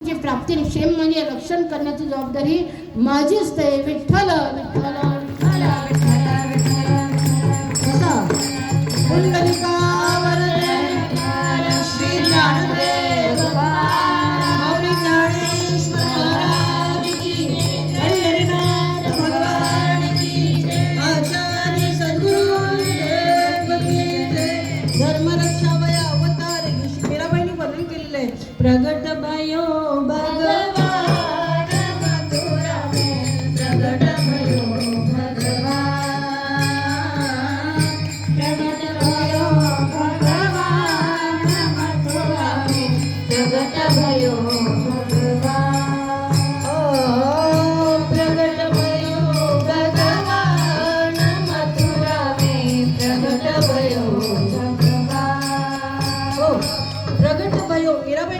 जे प्राप्ती क्षेम म्हणजे रक्षण करण्याची जबाबदारी माझीच ते. विठ्ठल विठ्ठल विठ्ठल धर्मरक्षा वया अवतार मीराबाईंनी वर्णन केलेलं आहे. प्रगट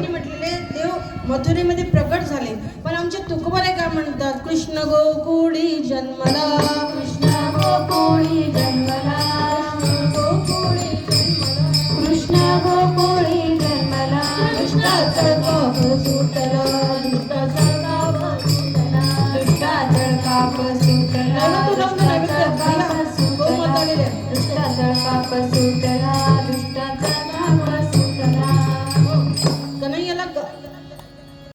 मीराबाईंनी म्हटलेले देव मथुरेमध्ये प्रगट झाले. पण आमचे तुकोबारे काय म्हणतात? कृष्ण गोकुळी जन्मला. कृष्ण गोकुळी जन्मला. कृष्ण गोकुळी जन्मला. कृष्णाचं काप सुटला. दुष्टाचं काप सुटला. दुष्टाचं काप